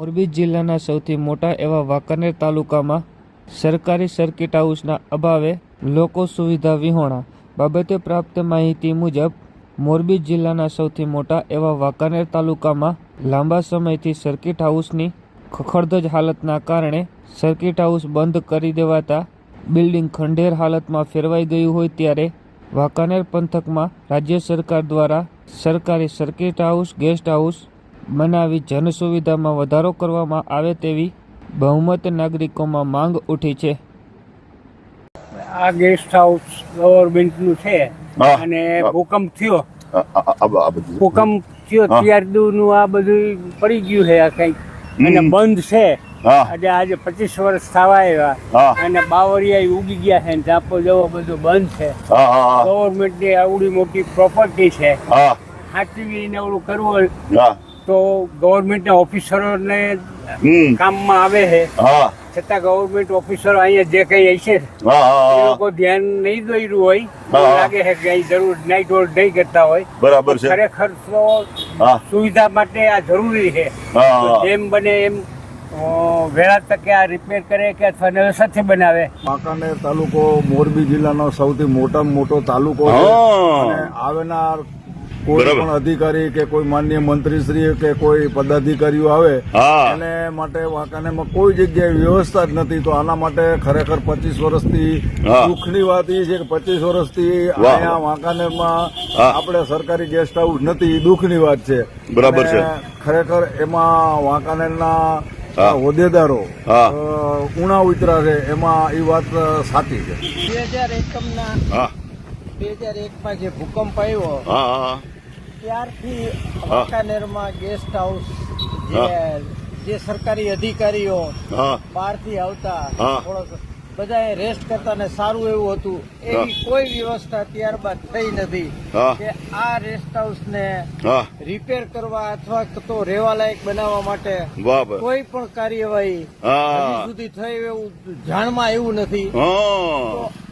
મોરબી જિલ્લાના સૌથી મોટા એવા વાંકાનેર તાલુકામાં સરકારી સર્કિટ હાઉસના અભાવે લોકો સુવિધા વિહોણા બાબતે પ્રાપ્ત માહિતી મુજબ, મોરબી જિલ્લાના સૌથી મોટા એવા વાંકાનેર તાલુકામાં લાંબા સમયથી સર્કિટ હાઉસની ખખડધજ હાલતના કારણે સર્કિટ હાઉસ બંધ કરી દેવાતા બિલ્ડિંગ ખંડેર હાલતમાં ફેરવાઈ ગયું હોય ત્યારે વાંકાનેર પંથકમાં રાજ્ય સરકાર દ્વારા સરકારી સર્કિટ હાઉસ, ગેસ્ટ હાઉસ બનાવી જન સુવિધામાં વધારો કરવામાં આવે તેવી બહુમત નાગરિકોમાં માંગ ઉઠી છે. આ ગેસ્ટ હાઉસ ગવર્મેન્ટનું છે અને ભૂકંપ થયો. આ- આ આ- આ બધું. ભૂકંપ થયો. ત્યારનું આ બધું પડી ગયું છે આ કંઈક. અને બંધ છે. હા. આજે આજે પચીસ વર્ષ થવા આવ્યા. અને બાવરિયા ઉગી ગયા છે ઝાપો જવો બધું બંધ છે. ગવર્મેન્ટની આવડી મોટી પ્રોપર્ટી છે. હા. સાચવીને ઓલું કરવું હોય. હા. તો ગવર્મેન્ટના ઓફિસરોને કામમાં આવે છે. છતાં ગવર્મેન્ટ ઓફિસરો અહીંયા જે કંઈ હશે એ લોકો ધ્યાન નહીં દોર્યું હોય. લાગે છે કે અહીં જરૂર નાઇટ હોલ્ડ નહીં કરતા હોય. બરાબર છે. ખરેખર તો સુવિધા માટે આ જરૂરી છે. જેમ બને એમ વેળા તકે આ રિપેર કરે કે અથવા નવે સાથે બનાવે. વાંકાનેર તાલુકો મોરબી જિલ્લાનો સૌથી મોટામાં મોટો તાલુકો છે. અને આવનાર કોઈ પણ અધિકારી કે કોઈ માન્ય મંત્રીશ્રી કે કોઈ પદાધિકારીઓ આવે એને માટે વાંકાનેમાં કોઈ જગ્યાએ વ્યવસ્થા જ નથી તો આના માટે ખરેખર પચીસ વર્ષથી. દુઃખની વાત એ છે કે પચીસ વર્ષથી. અહીંયા વાંકાનેરમાં. આપણે સરકારી ગેસ્ટ હાઉસ નથી એ દુઃખની વાત છે બરાબર છે. ખરેખર એમાં વાંકાનેરના. હોદ્દેદારો ઉણા ઉતરા છે એમાં એ વાત સાચી છે બે હજાર એકમના હા બે હજાર એકમાં જે ભૂકંપ આવ્યો ત્યારથી વાંકાનેરમાં ગેસ્ટ હાઉસ જે સરકારી અધિકારીઓ બહાર બહારથી આવતા. થોડોક બધાએ રેસ્ટ કરતા ને સારું એવું હતું એવી કોઈ વ્યવસ્થા ત્યારબાદ થઈ નથી કે આ રેસ્ટ હાઉસને ને રિપેર કરવા અથવા તો રહેવા લાયક બનાવવા માટે કોઈ પણ કાર્યવાહી સુધી થઈ એવું જાણમાં એવું નથી.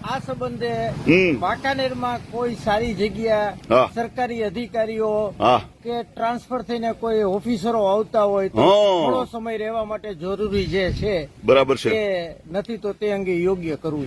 આ સંબંધે. વાંકાનેરમાં કોઈ સારી જગ્યા સરકારી અધિકારીઓ કે ટ્રાન્સફર થઈને કોઈ ઓફિસરો આવતા હોય તો થોડો સમય રહેવા માટે જરૂરી જે છે બરાબર છે. નથી તો તે અંગે યોગ્ય કરવું